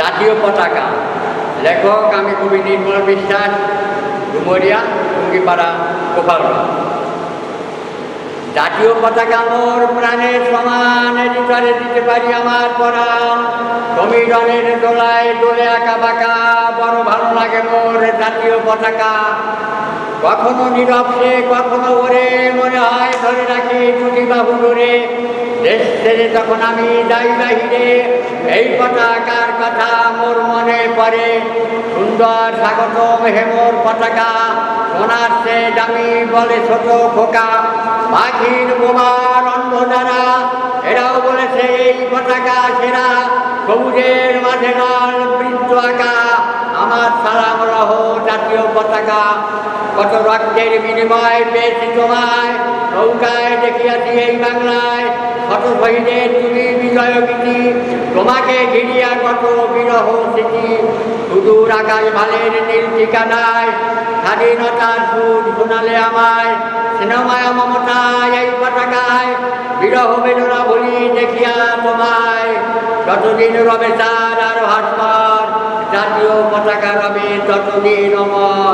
জাতীয় পতাকা। লেখক আমি কবি নির্মল বিশ্বাস, ডুমরিয়া, টুঙ্গিপাড়া গোপালগঞ্জ জাতীয় পতাকা মোর প্রাণের সমান হৃদয়ে দিতে পারি আমার পরাণ। সমীরণের দোলায় দোলে আঁকা বাঁকা, বড় ভালো লাগে মোর জাতীয় পতাকা। কখনো নীরব সে, কখনো ওরে, মনে হয় ধরে রাখি ছুটি বাহু ধরে দেশ ছেড়ে যখন আমি যাই বাহিরে, এই পতাকার পড়ে সুন্দর স্বাগতম হেমোর পতাকা। সোনার সে দামি বলে ছোট খোকা। পাখির বোমার অন্ধ দ্বারা এরাও বলেছে এই পতাকা সেরা। সবুজের মাঝে লাল বৃত্ত আঁকা। আমার সালাম রহ জাতীয় পতাকা। কত রক্তের বিনিময় পেয়েছি তোমায়। নৌকায় দেখিয়াছি এই বাংলায়। কত শহীদের তুমি বিজয় গীতি তোমাকে ঘিরিয়া কত বিরহ স্মৃতি সুদূর আকাশ ভালের নীল ঠিকানায়, স্বাধীনতার সুর শোনালে আমায়, সিনেমায় মমতায়, এই পতাকায়, বিরহ বেদনা বলি দেখিয়া তোমায়। যতদিন রবে তার আর ভাস্কর, জাতীয় পতাকা রবে ততদিন অমর।